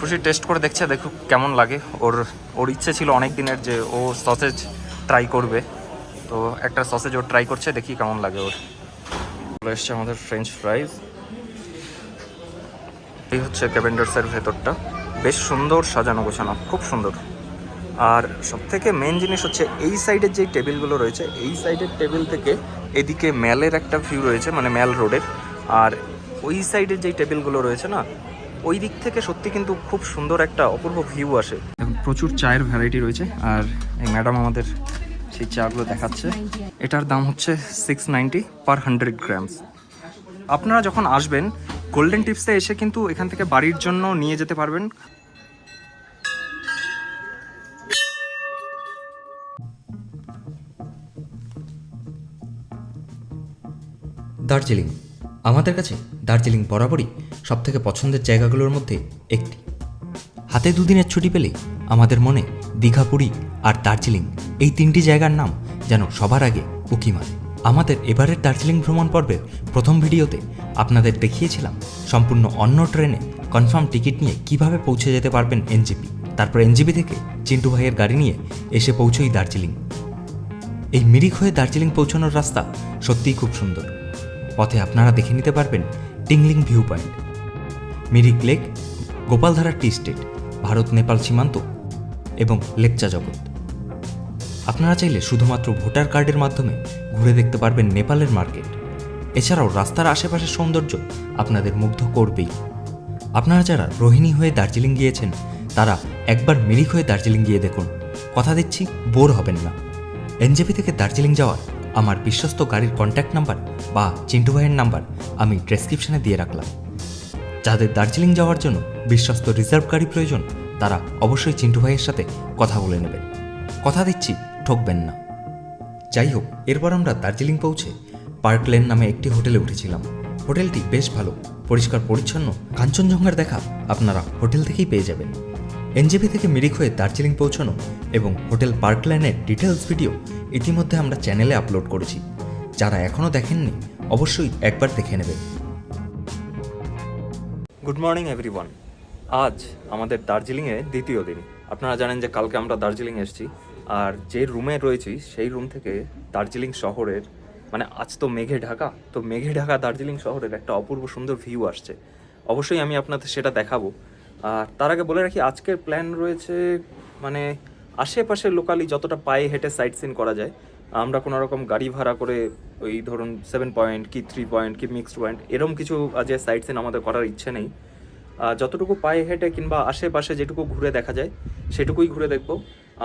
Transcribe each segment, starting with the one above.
খুশি টেস্ট করে দেখছে দেখুক কেমন লাগে। ওর ওর ইচ্ছে ছিল অনেক দিনের যে ও সসেজ ট্রাই করবে। তো একটা সসেজ ওর ট্রাই করছে, দেখি কেমন লাগে ওর। চলে এসছে আমাদের ফ্রেঞ্চ ফ্রাইজ এই হচ্ছে ক্যাভেন্ডার্সের ভেতরটা। বেশ সুন্দর সাজানো গোছানো, খুব সুন্দর। আর সব থেকে মেন জিনিস হচ্ছে এই সাইডের যে টেবিলগুলো রয়েছে, এই সাইডের টেবিল থেকে এদিকে ম্যালের একটা ভিউ রয়েছে মানে ম্যাল রোডের। আর ওই সাইডের যেই টেবিলগুলো রয়েছে না ওই দিক থেকে সত্যি কিন্তু খুব সুন্দর একটা অপূর্ব ভিউ আসে। এখন প্রচুর চায়ের ভ্যারাইটি রয়েছে আর এই ম্যাডাম আমাদের সেই চাগুলো দেখাচ্ছে। এটার দাম হচ্ছে six ninety per hundred grams আপনারা যখন আসবেন গোল্ডেন টিপসে এসে কিন্তু এখান থেকে বাড়ির জন্য নিয়ে যেতে পারবেন। দার্জিলিং। আমাদের কাছে দার্জিলিং বরাবরই সবথেকে পছন্দের জায়গাগুলোর মধ্যে একটি। হাতে দুদিনের ছুটি পেলে আমাদের মনে দীঘা, পুরী আর দার্জিলিং এই তিনটি জায়গার নাম যেন সবার আগে উকি মারে। আমাদের এবারের দার্জিলিং ভ্রমণ পর্বের প্রথম ভিডিওতে আপনাদের দেখিয়েছিলাম সম্পূর্ণ অন্য ট্রেনে কনফার্ম টিকিট নিয়ে কীভাবে পৌঁছে যেতে পারবেন এনজিপি। তারপর এনজিপি থেকে চিন্টু ভাইয়ের গাড়ি নিয়ে এসে পৌঁছই দার্জিলিং। এই মিরিক হয়ে দার্জিলিং পৌঁছানোর রাস্তা সত্যিই খুব সুন্দর। পথে আপনারা দেখে নিতে পারবেন Tingling view point. Mirik lake, Gopaldhara tea estate, Bharat, Nepal সীমান্ত এবং লেকচা জগৎ। আপনারা চাইলে শুধুমাত্র ভোটার কার্ডের মাধ্যমে ঘুরে দেখতে পারবেন নেপালের মার্কেট। এছাড়াও রাস্তার আশেপাশের সৌন্দর্য আপনাদের মুগ্ধ করবেই। আপনারা যারা রোহিণী হয়ে দার্জিলিং গিয়েছেন, তারা একবার মিরিক হয়ে দার্জিলিং গিয়ে দেখুন। কথা দিচ্ছি, বোর হবেন না। এনজেপি থেকে দার্জিলিং যাওয়ার আমার বিশ্বস্ত গাড়ির কন্ট্যাক্ট নাম্বার বা চিন্টু ভাইয়ের নাম্বার আমি ডেসক্রিপশনে দিয়ে রাখলাম। যাদের দার্জিলিং যাওয়ার জন্য বিশ্বস্ত রিজার্ভ গাড়ি প্রয়োজন, তারা অবশ্যই চিন্টু ভাইয়ের সাথে কথা বলে নেবেন কথা দিচ্ছি, ঠকবেন না। যাই হোক, এরপর আমরা দার্জিলিং পৌঁছে পার্ক লেন নামে একটি হোটেলে উঠেছিলাম। হোটেলটি বেশ ভালো, পরিষ্কার, পরিচ্ছন্ন। কাঞ্চনজঙ্ঘার দেখা আপনারা হোটেল থেকেই পেয়ে যাবেন। এনজেপি থেকে মিরিক হয়ে দার্জিলিং পৌঁছানো এবং হোটেল পার্ক লেনের ডিটেলস ভিডিও ইতিমধ্যে আমরা চ্যানেলে আপলোড করেছি। যারা এখনও দেখেননি, অবশ্যই একবার দেখে নেবেন। গুড মর্নিং এভরিওয়ান আজ আমাদের দার্জিলিংয়ে দ্বিতীয় দিন। আপনারা জানেন যে কালকে আমরা দার্জিলিং এসেছি, আর যে রুমে রয়েছি, সেই রুম থেকে দার্জিলিং শহরের মানে আজ তো মেঘে ঢাকা, তো মেঘে ঢাকা দার্জিলিং শহরের একটা অপূর্ব সুন্দর ভিউ আসছে। অবশ্যই আমি আপনাদের সেটা দেখাবো। আর তার আগে বলে রাখি, আজকের প্ল্যান রয়েছে মানে আশেপাশে লোকালি যতটা পায়ে হেঁটে সাইট সিন করা যায়, আমরা কোনো রকম গাড়ি ভাড়া করে ওই ধরুন সেভেন পয়েন্ট কি থ্রি পয়েন্ট কি মিক্সড পয়েন্ট এরকম কিছু যে সাইট সিন আমাদের করার ইচ্ছে নেই। যতটুকু পায়ে হেঁটে কিংবা আশেপাশে যেটুকু ঘুরে দেখা যায়, সেটুকুই ঘুরে দেখব।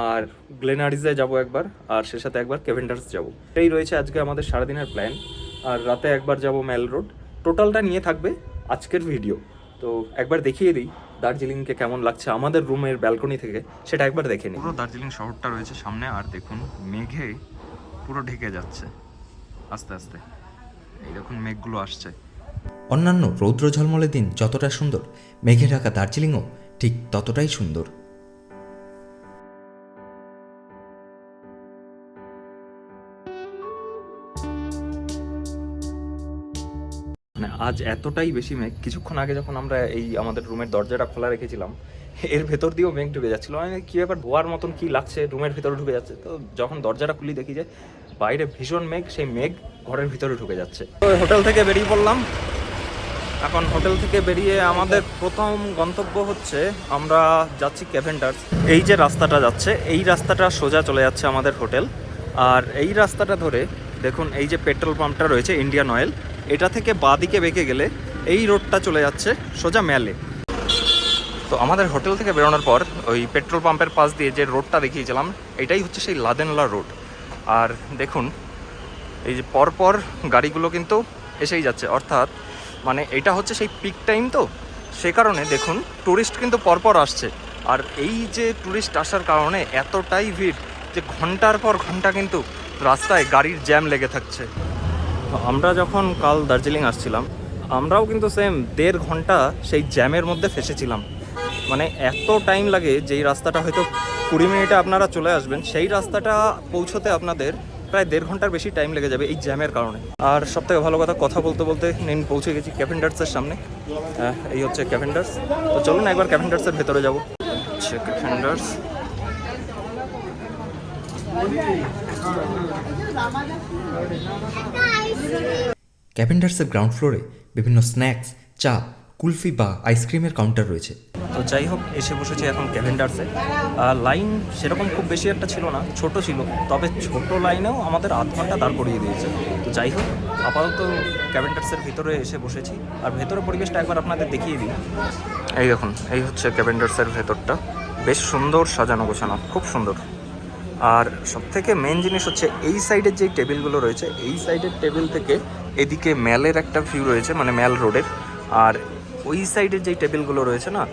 আর গ্লেনারিজে যাব একবার, আর সে সাথে একবার কেভেন্ডার্স যাব। এটাই রয়েছে আজকে আমাদের সারাদিনের প্ল্যান আর রাতে একবার যাব ম্যাল রোড টোটালটা নিয়ে থাকবে আজকের ভিডিও তো একবার দেখিয়ে দিই। দার্জিলিংকে কেমন লাগছে আমাদের রুমের ব্যালকনি থেকে সেটা একবার দেখে নিই। পুরো দার্জিলিং শহরটা রয়েছে সামনে আর দেখুন মেঘে পুরো ঢেকে যাচ্ছে। আস্তে আস্তে। এই দেখুন মেঘগুলো আসছে। অন্যান্য রৌদ্র ঝলমলে দিন যতটা সুন্দর মেঘে ঢাকা দার্জিলিংও ঠিক ততটাই সুন্দর। আজ এতটাই বেশি মেঘ, কিছুক্ষণ আগে যখন আমরা এই আমাদের রুমের দরজাটা খোলা রেখেছিলাম, এর ভেতর দিয়েও মেঘ ঢুকে যাচ্ছিল। মানে কি ব্যাপার, ধোয়ার মতন কি লাগছে, রুমের ভিতরে ঢুকে যাচ্ছে? তো যখন দরজাটা খুলি দেখি যে, বাইরে ভীষণ মেঘ, সেই মেঘ ঘরের ভিতরে ঢুকে যাচ্ছে। তো হোটেল থেকে বেরিয়ে পড়লাম। এখন হোটেল থেকে বেরিয়ে আমাদের প্রথম গন্তব্য হচ্ছে আমরা যাচ্ছি ক্যাভেন্ডার্স। এই যে রাস্তাটা যাচ্ছে, এই রাস্তাটা সোজা চলে যাচ্ছে আমাদের হোটেল। আর এই রাস্তাটা ধরে দেখুন, এই যে পেট্রোল পাম্পটা রয়েছে, ইন্ডিয়ান অয়েল। এটা থেকে বাঁদিকে বেঁকে গেলে এই রোডটা চলে যাচ্ছে সোজা ম্যালে। তো আমাদের হোটেল থেকে বেরোনোর পর ওই পেট্রোল পাম্পের পাশ দিয়ে যে রোডটা দেখিয়েছিলাম, এটাই হচ্ছে সেই লাদেনলা রোড। আর দেখুন, এই যে পরপর গাড়িগুলো কিন্তু এসেই যাচ্ছে। অর্থাৎ মানে এটা হচ্ছে সেই পিক টাইম তো। সে কারণে দেখুন টুরিস্ট কিন্তু পরপর আসছে। আর এই যে টুরিস্ট আসার কারণে এতটাই ভিড় যে ঘণ্টার পর ঘণ্টা কিন্তু রাস্তায় গাড়ির জ্যাম লেগে থাকছে। আমরা যখন কাল দার্জিলিং আসছিলাম, আমরাও কিন্তু সেম দেড় ঘণ্টা সেই জ্যামের মধ্যে ফেসেছিলাম। মানে এত টাইম লাগে যেই রাস্তাটা হয়তো কুড়ি মিনিটে আপনারা চলে আসবেন, সেই রাস্তাটা পৌঁছতে আপনাদের প্রায় দেড় ঘণ্টার বেশি টাইম লেগে যাবে এই জ্যামের কারণে। আর সব থেকে ভালো কথা কথা বলতে বলতে নিন পৌঁছে গেছি ক্যাভেন্ডার্সের সামনে। এই হচ্ছে ক্যাভেন্ডার্স তো চলুন একবার ক্যাভেন্ডার্সের ভেতরে যাব। হচ্ছে ক্যাভেন্ডার্স ক্যাভেন্ডার্সের গ্রাউন্ড ফ্লোরে বিভিন্ন স্ন্যাক্স চা কুলফি বা আইসক্রিমের কাউন্টার রয়েছে। তো যাই হোক এসে বসেছি এখন ক্যাভেন্ডার্সে। লাইন সেরকম খুব বেশি একটা ছিল না ছোট ছিল। তবে ছোট লাইনেও আমাদের আধ ঘণ্টা দাঁড় করিয়ে দিয়েছে। তো যাই হোক আপাতত ক্যাভেন্ডার্সের ভিতরে এসে বসেছি। আর ভেতরে পরিবেশটা একবার আপনাদের দেখিয়ে দিই। এই দেখুন এই হচ্ছে ক্যাভেন্ডার্সের ভেতরটা। বেশ সুন্দর সাজানো গোছানো খুব সুন্দর। আর সব থেকে মেন জিনিস হচ্ছে এই সাইডের যে টেবিলগুলো রয়েছে, এই সাইডের টেবিল থেকে এদিকে ম্যালের একটা ভিউ রয়েছে মানে ম্যাল রোডের। আর ওই সাইডের যে টেবিলগুলো রয়েছে না,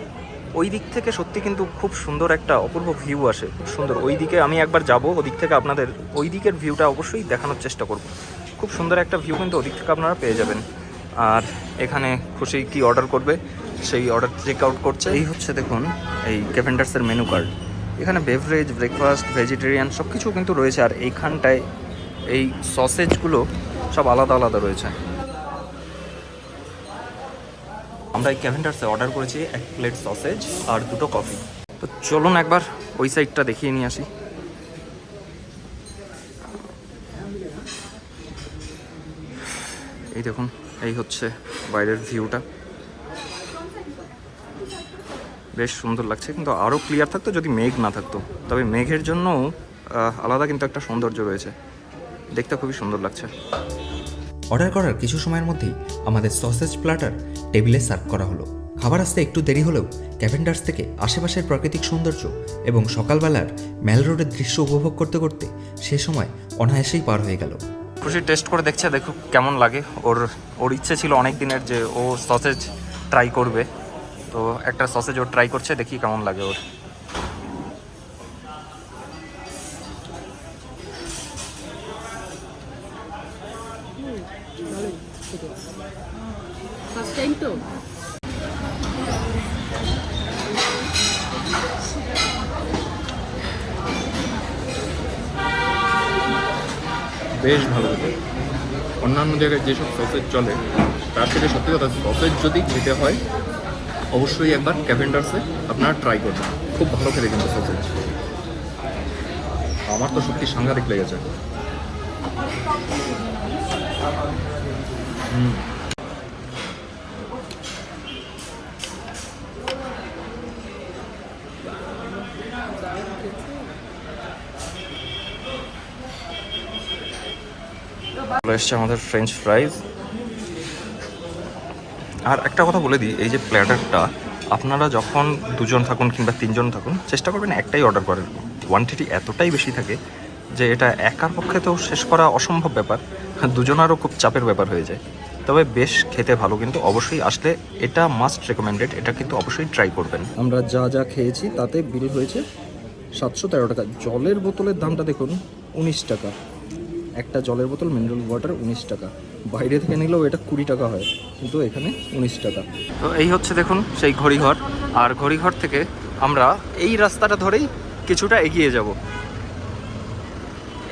ওই দিক থেকে সত্যি কিন্তু খুব সুন্দর একটা অপূর্ব ভিউ আসে, খুব সুন্দর। ওই দিকে আমি একবার যাব, ওদিক থেকে আপনাদের ওই দিকের ভিউটা অবশ্যই দেখানোর চেষ্টা করব। খুব সুন্দর একটা ভিউ কিন্তু ওদিক থেকে আপনারা পেয়ে যাবেন। আর এখানে খুশি কি অর্ডার করবে? সেই অর্ডার চেক আউট করছে। এই হচ্ছে দেখুন, এই ক্যাভেন্ডার্সের মেনু কার্ড এখানে বেভারেজ ব্রেকফাস্ট ভেজিটেরিয়ান সব কিছু কিন্তু রয়েছে আর এইখানটায় এই সসেজগুলো সব আলাদা আলাদা রয়েছে। আমরা এই ক্যাভেন্ডার্সে অর্ডার করেছি এক প্লেট সসেজ আর দুটো কফি তো চলুন একবার ওই সাইডটা দেখিয়ে নিয়ে আসি। এই দেখুন, এই হচ্ছে বাইরের ভিউটা বেশ সুন্দর লাগছে কিন্তু আরও ক্লিয়ার থাকতো যদি মেঘ না থাকতো। তবে মেঘের জন্য আলাদা কিন্তু একটা সৌন্দর্য রয়েছে। দেখতে খুবই সুন্দর লাগছে। অর্ডার করার কিছু সময়ের মধ্যেই আমাদের সসেজ প্ল্যাটার টেবিলে সার্ভ করা হলো। খাবার আসতে একটু দেরি হলেও ক্যাভেন্ডার্স থেকে আশেপাশের প্রাকৃতিক সৌন্দর্য এবং সকালবেলার ম্যাল রোডের দৃশ্য উপভোগ করতে করতে সে সময় অনায়াসেই পার হয়ে গেল। খুশি টেস্ট করে দেখছে দেখো কেমন লাগে। ওর ওর ইচ্ছে ছিল অনেক দিনের যে ও সসেজ ট্রাই করবে। তো একটা সসেজ ওর ট্রাই করছে দেখি কেমন লাগে ওর। ফার্স্ট টাইম তো। বেশ ভালো হতো অন্যান্য জায়গায় যেসব সসেজ চলে তার থেকে সত্যি কথা সসেজ যদি খেতে হয় অবশ্যই একবার ক্যাভেন্ডার্সে আপনারা ট্রাই করবেন। খুব ভালো খেলে কিন্তু সসেজ আমার তো সত্যি সাংঘাতিক লেগেছে। হুম। এসছে আমাদের ফ্রেঞ্চ ফ্রাইজ আর একটা কথা বলে দিই, এই যে প্ল্যাটারটা আপনারা যখন দুজন থাকুন কিংবা তিনজন থাকুন, চেষ্টা করবেন একটাই অর্ডার করার। কোয়ান্টিটি এতটাই বেশি থাকে যে এটা একার পক্ষে তো শেষ করা অসম্ভব ব্যাপার, দুজনারও খুব চাপের ব্যাপার হয়ে যায়। তবে বেশ খেতে ভালো, কিন্তু অবশ্যই আসলে এটা মাস্ট রেকমেন্ডেড এটা কিন্তু অবশ্যই ট্রাই করবেন। আমরা যা যা খেয়েছি, তাতে বিল হয়েছে সাতশো তেরো টাকা। জলের বোতলের দামটা দেখুন, উনিশ টাকা। একটা জলের বোতল মিনারেল ওয়াটার উনিশ টাকা। বাইরে থেকে নিলেও এটা কুড়ি টাকা হয়, কিন্তু এখানে উনিশ টাকা। তো এই হচ্ছে দেখুন সেই ঘড়িঘর, আর ঘড়িঘর থেকে আমরা এই রাস্তাটা ধরেই কিছুটা এগিয়ে যাব।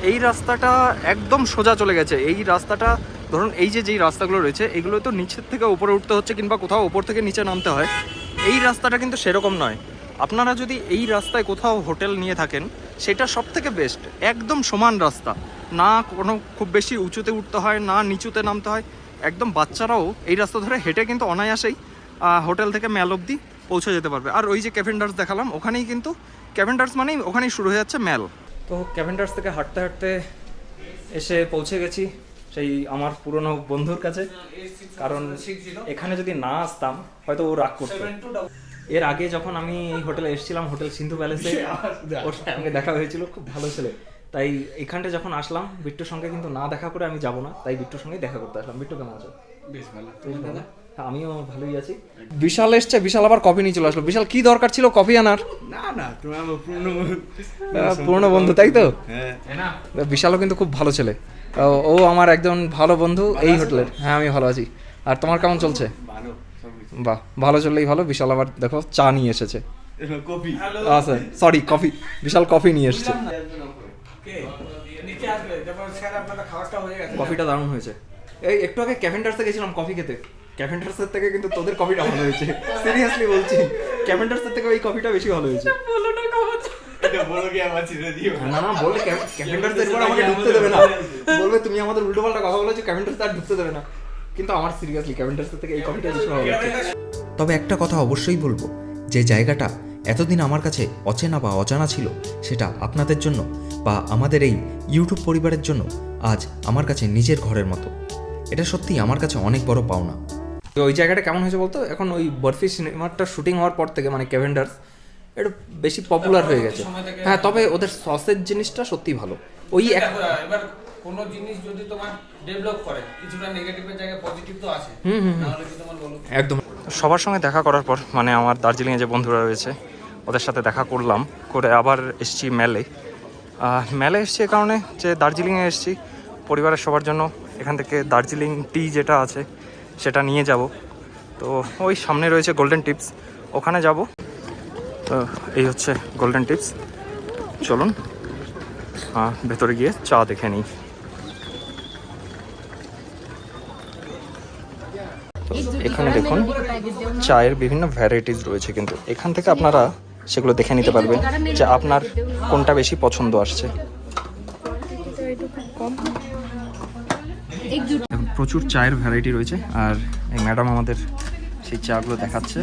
এই রাস্তাটা একদম সোজা চলে গেছে। এই রাস্তাটা, ধরুন এই যে যেই রাস্তাগুলো রয়েছে, এগুলো তো নিচের থেকে উপরে উঠতে হচ্ছে কিংবা কোথাও ওপর থেকে নিচে নামতে হয়। এই রাস্তাটা কিন্তু সেরকম নয়। আপনারা যদি এই রাস্তায় কোথাও হোটেল নিয়ে থাকেন, সেটা সব থেকে বেস্ট একদম সমান রাস্তা। না কোনো খুব বেশি উঁচুতে উঠতে হয় না নিচুতে নামতে হয়। একদম বাচ্চারাও এই রাস্তা ধরে হেঁটে কিন্তু অনায়াসেই হোটেল থেকে ম্যাল অব্দি পৌঁছে যেতে পারবে। আর ওই যে ক্যাভেন্ডার্স দেখালাম ওখানেই কিন্তু ক্যাভেন্ডার্স মানেই ওখানেই শুরু হয়ে যাচ্ছে ম্যাল। তো ক্যাভেন্ডার্স থেকে হাঁটতে হাঁটতে এসে পৌঁছে গেছি সেই আমার পুরনো বন্ধুর কাছে। কারণ এখানে যদি না আসতাম হয়তো ও রাগ করতো। এর আগে যখন আমি এই হোটেলে এসেছিলাম হোটেল সিন্ধু প্যালেসে ওর সঙ্গে দেখা হয়েছিল খুব ভালো ছেলে। তাই এখানটা যখন আসলাম বিট্টুর সঙ্গে কিন্তু না দেখা করে আমি যাব না তাই বিট্টুর সঙ্গে দেখা করতে আসলাম। বিট্টু কেমন আছো? বেশ ভালো। বেশ ভালো। হ্যাঁ, আমিও ভালোই আছি। বিশাল এসছে বিশাল আবার কফি নিয়ে চলে আসলো। বিশাল কি দরকার ছিল কফি আনার? না না তুমি আমার পুরনো পুরনো বন্ধু তাই তো? হ্যাঁ। বিশালও কিন্তু খুব ভালো ছেলে। ও- ও আমার একজন ভালো বন্ধু এই হোটেলের। হ্যাঁ আমি ভালো আছি। আর তোমার কেমন চলছে? ভালো বাহ ভালো চললেই ভালো। বিশাল আবার দেখো চা নিয়ে এসেছে। কফি। আচ্ছা সরি কফি। বিশাল কফি নিয়ে এসেছে। হয়ে কফিটা দারুণ হয়েছে। এই একটু আগে ক্যাভেন্ডার্সে গেছিলাম কফি খেতে। ক্যাভেন্ডার্সের থেকে কিন্তু তোদের কফিটা ভালো হয়েছে। সিরিয়াসলি বলছি। ক্যাভেন্ডার্সের থেকে এই কফিটা বেশি ভালো হয়েছে। না না বললে ক্যাভেন্ডার্স এরপর আমাকে ঢুকতে দেবে না। বলবে তুমি আমাদের উল্টো পাল্টা কথা বলেছ ক্যাভেন্ডার্স আর ঢুকতে দেবে না। কিন্তু আমার সিরিয়াসলি ক্যাভেন্ডার্সের থেকে এই কফিটা বেশি ভালো তবে একটা কথা অবশ্যই বলব। যে জায়গাটা এতদিন আমার কাছে অচেনা বা অজানা ছিল সেটা আপনাদের জন্য। বা আমাদের এই ইউটিউব পরিবারের জন্য আজ আমার কাছে নিজের ঘরের মতো। এটা সত্যি আমার কাছে অনেক বড় পাওনা। তো ওই জায়গাটা কেমন হয়েছে বলতো? এখন ওই বরফি সিনেমাটা শুটিং হওয়ার পর থেকে মানে ক্যাভেন্ডার্স একটু বেশি পপুলার হয়ে গেছে। হ্যাঁ তবে ওদের সসের জিনিসটা সত্যি ভালো। ওই এক এবার কোন জিনিস যদি তোমার ডেভেলপ করে কিছুটা নেগেটিভের জায়গায় পজিটিভ তো আছে। তোমার বলো? একদম। সবার সঙ্গে দেখা করার পর মানে আমার দার্জিলিংয়ে যে বন্ধুরা রয়েছে ওদের সাথে দেখা করলাম করে আবার এসছি মেলে। মেলে এসছি এ কারণে যে দার্জিলিংয়ে এসছি। পরিবারের সবার জন্য এখান থেকে দার্জিলিং টি যেটা আছে, সেটা নিয়ে যাব। তো ওই সামনে রয়েছে গোল্ডেন টিপস ওখানে যাব। তো এই হচ্ছে গোল্ডেন টিপস চলুন ভেতরে গিয়ে চা দেখে নিই। এখানে দেখুন, চায়ের বিভিন্ন ভ্যারাইটিস রয়েছে কিন্তু এখান থেকে আপনারা সেগুলো দেখে নিতে পারবেন যে আপনার কোনটা বেশি পছন্দ আসছে। প্রচুর চায়ের ভ্যারাইটি রয়েছে, আর এই ম্যাডাম আমাদের সেই চাগুলো দেখাচ্ছে।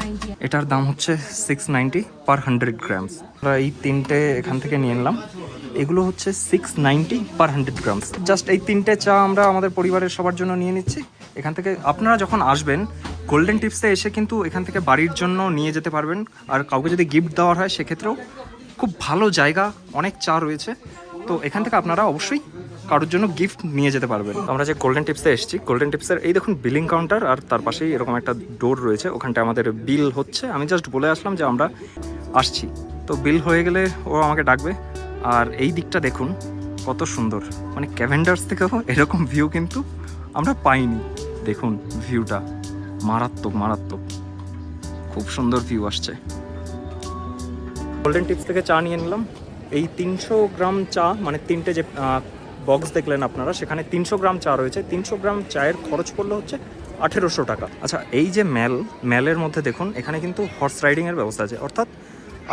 এটার দাম হচ্ছে six ninety per hundred grams আমরা এই তিনটে এখান থেকে নিয়ে নিলাম। এগুলো হচ্ছে six ninety per hundred grams just এই তিনটে চা আমরা আমাদের পরিবারের সবার জন্য নিয়ে নিচ্ছি। এখান থেকে আপনারা যখন আসবেন গোল্ডেন টিপসে এসে কিন্তু এখান থেকে বাড়ির জন্য নিয়ে যেতে পারবেন। আর কাউকে যদি গিফট দেওয়ার হয়, সেক্ষেত্রেও খুব ভালো জায়গা, অনেক চা রয়েছে। তো এখান থেকে আপনারা অবশ্যই কারোর জন্য গিফট নিয়ে যেতে পারবেন। আমরা যে গোল্ডেন টিপসে এসেছি গোল্ডেন টিপসের এই দেখুন বিলিং কাউন্টার আর তার পাশেই এরকম একটা ডোর রয়েছে। ওখানটা আমাদের বিল হচ্ছে। আমি জাস্ট বলে আসলাম যে আমরা আসছি। তো বিল হয়ে গেলে ও আমাকে ডাকবে। আর এই দিকটা দেখুন, কত সুন্দর। মানে ক্যাভেন্ডার্স থেকেও এরকম ভিউ কিন্তু আমরা পাইনি। দেখুন ভিউটা মারাত্মক মারাত্মক। খুব সুন্দর ভিউ আসছে। গোল্ডেন টিপস থেকে চা নিয়ে নিলাম। এই তিনশো গ্রাম চা মানে তিনটে যে বক্স দেখলেন আপনারা, সেখানে তিনশো গ্রাম চা রয়েছে। তিনশো গ্রাম চায়ের খরচ পড়ল হচ্ছে আঠেরোশো টাকা। আচ্ছা এই যে ম্যাল, ম্যালের মধ্যে দেখুন, এখানে কিন্তু হর্স রাইডিংয়ের ব্যবস্থা আছে। অর্থাৎ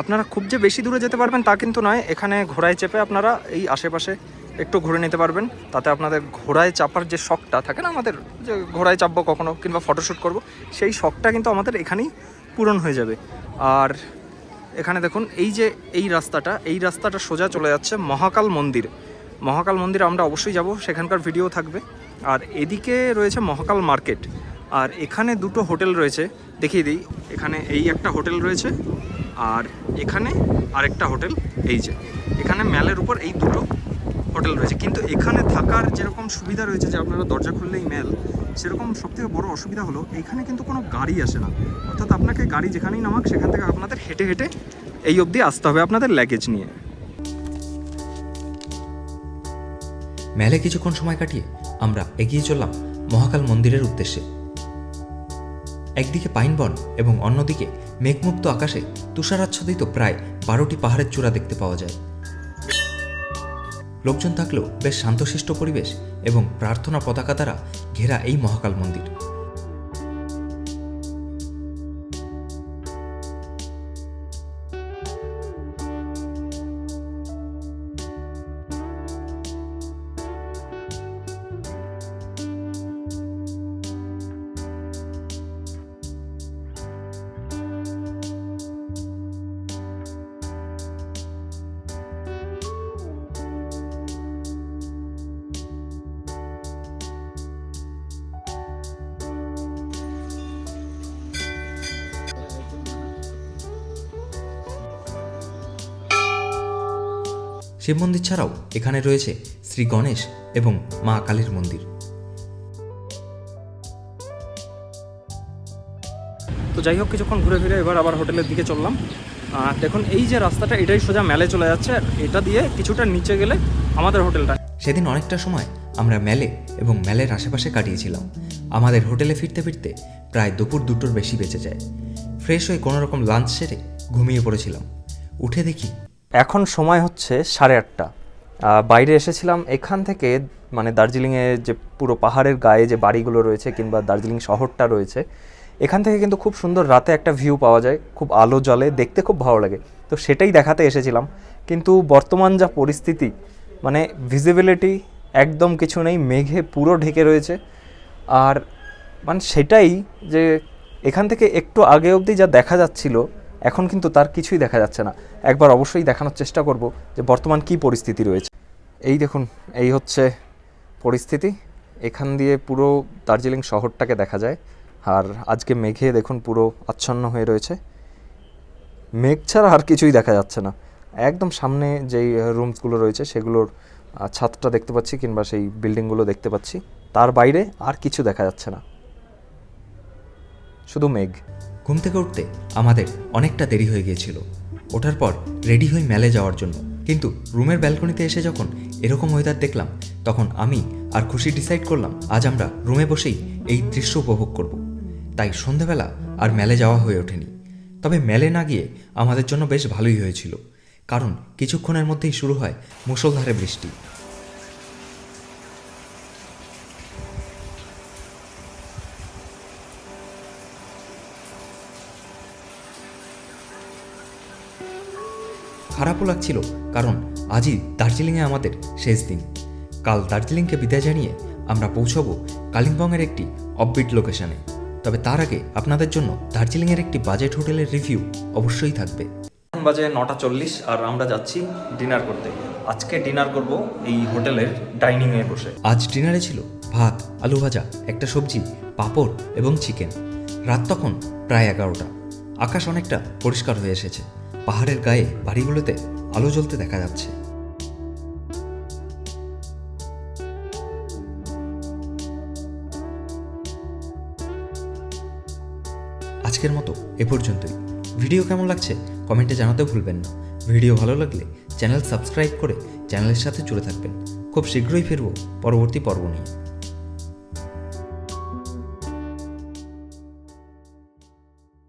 আপনারা খুব যে বেশি দূরে যেতে পারবেন তা কিন্তু নয়, এখানে ঘোড়ায় চেপে আপনারা এই আশেপাশে একটু ঘুরে নিতে পারবেন। তাতে আপনাদের ঘোড়ায় চাপার যে শখটা থাকে না আমাদের, যে ঘোড়ায় চাপবো কখনো কিংবা ফটোশ্যুট করব, সেই শখটা কিন্তু আমাদের এখানেই পূরণ হয়ে যাবে। আর এখানে দেখুন, এই যে এই রাস্তাটা এই রাস্তাটা সোজা চলে যাচ্ছে মহাকাল মন্দির। মহাকাল মন্দির আমরা অবশ্যই যাব, সেখানকার ভিডিও থাকবে। আর এদিকে রয়েছে মহাকাল মার্কেট। আর এখানে দুটো হোটেল রয়েছে, দেখিয়ে দিই, এখানে এই একটা হোটেল রয়েছে, আর এখানে আরেকটা হোটেল, এই যে। এখানে ম্যালের উপর এই দুটো হোটেল রয়েছে। কিন্তু এখানে থাকার যেরকম সুবিধা রয়েছে যে আপনারা দরজা খুললেই মেল সেরকম সবথেকে বড় অসুবিধা হলো এখানে কিন্তু কোনো গাড়ি আসে না। অর্থাৎ আপনাকে গাড়ি যেখানেই নামাক, সেখান থেকে আপনাদের হেঁটে হেঁটে এই অবধি আসতে হবে আপনাদের ল্যাগেজ নিয়ে। মেলে কিছুক্ষণ সময় কাটিয়ে আমরা এগিয়ে চললাম মহাকাল মন্দিরের উদ্দেশ্যে। একদিকে পাইন বন এবং অন্যদিকে মেঘমুক্ত আকাশে তুষারাচ্ছাদিত প্রায় বারোটি পাহাড়ের চূড়া দেখতে পাওয়া যায়। লোকজন থাকলেও বেশ শান্তশিষ্ট পরিবেশ এবং প্রার্থনা পতাকা দ্বারা ঘেরা এই মহাকাল মন্দির। শিব মন্দির ছাড়াও এখানে রয়েছে শ্রী গণেশ এবং মা কালীর মন্দির। তো যাই হোক কিছুক্ষণ ঘুরে ফিরে এবার আবার হোটেলের দিকে চললাম। আর দেখুন এই যে রাস্তাটা এটাই সোজা মেলে চলে যাচ্ছে। আর এটা দিয়ে কিছুটা নিচে গেলে আমাদের হোটেলটা। সেদিন অনেকটা সময় আমরা মেলে এবং মেলের আশেপাশে কাটিয়েছিলাম। আমাদের হোটেলে ফিরতে ফিরতে প্রায় দুপুর দুটোর বেশি বেঁচে যায়। ফ্রেশ হয়ে কোনো রকম লাঞ্চ সেরে ঘুমিয়ে পড়েছিলাম। উঠে দেখি এখন সময় হচ্ছে সাড়ে আটটা। বাইরে এসেছিলাম এখান থেকে মানে দার্জিলিংয়ে যে পুরো পাহাড়ের গায়ে যে বাড়িগুলো রয়েছে কিংবা দার্জিলিং শহরটা রয়েছে, এখান থেকে কিন্তু খুব সুন্দর রাতে একটা ভিউ পাওয়া যায়, খুব আলো জলে, দেখতে খুব ভালো লাগে। তো সেটাই দেখাতে এসেছিলাম। কিন্তু বর্তমান যা পরিস্থিতি মানে ভিজিবিলিটি একদম কিছু নেই, মেঘে পুরো ঢেকে রয়েছে। আর মানে সেটাই যে এখান থেকে একটু আগে অবধি যা দেখা যাচ্ছিল এখন কিন্তু তার কিছুই দেখা যাচ্ছে না। একবার অবশ্যই দেখানোর চেষ্টা করব যে বর্তমান কি পরিস্থিতি রয়েছে। এই দেখুন, এই হচ্ছে পরিস্থিতি। এখান দিয়ে পুরো দার্জিলিং শহরটাকে দেখা যায়। আর আজকে মেঘে দেখুন পুরো আচ্ছন্ন হয়ে রয়েছে। মেঘ ছাড়া আর কিছুই দেখা যাচ্ছে না। একদম সামনে যেই রুমসগুলো রয়েছে, সেগুলোর ছাদটা দেখতে পাচ্ছি কিংবা সেই বিল্ডিংগুলো দেখতে পাচ্ছি। তার বাইরে আর কিছু দেখা যাচ্ছে না। শুধু মেঘ। ঘুম থেকে উঠতে আমাদের অনেকটা দেরি হয়ে গিয়েছিল। ওঠার পর রেডি হয়ে মেলে যাওয়ার জন্য। কিন্তু রুমের ব্যালকনিতে এসে যখন এরকম ওয়েদার দেখলাম, তখন আমি আর খুশি ডিসাইড করলাম, আজ আমরা রুমে বসেই এই দৃশ্য উপভোগ করব। তাই সন্ধেবেলা আর মেলে যাওয়া হয়ে ওঠেনি। তবে মেলে না গিয়ে আমাদের জন্য বেশ ভালোই হয়েছিল। কারণ কিছুক্ষণের মধ্যেই শুরু হয় মুষলধারে বৃষ্টি। খারাপও লাগছিল কারণ আজই দার্জিলিংয়ে আমাদের শেষ দিন। কাল দার্জিলিংকে বিদায় জানিয়ে আমরা পৌঁছব কালিম্পংয়ের একটি অফবিট লোকেশনে তবে তার আগে আপনাদের জন্য দার্জিলিংয়ের একটি বাজেট হোটেলের রিভিউ অবশ্যই থাকবে। এখন বাজে নটা চল্লিশ আর আমরা যাচ্ছি ডিনার করতে। আজকে ডিনার করব এই হোটেলের ডাইনিংয়ে বসে। আজ ডিনারে ছিল ভাত আলু ভাজা একটা সবজি পাঁপড় এবং চিকেন রাত তখন প্রায় এগারোটা। আকাশ অনেকটা পরিষ্কার হয়ে এসেছে। পাহাড়ের গায়ে বাড়িগুলোতে আলো জ্বলতে দেখা যাচ্ছে। আজকের মতো এ পর্যন্তই। ভিডিও কেমন লাগছে কমেন্টে জানাতে ভুলবেন না। ভিডিও ভালো লাগলে চ্যানেল সাবস্ক্রাইব করে চ্যানেলের সাথে জুড়ে থাকবেন। খুব শীঘ্রই ফিরব পরবর্তী পর্ব নিয়ে।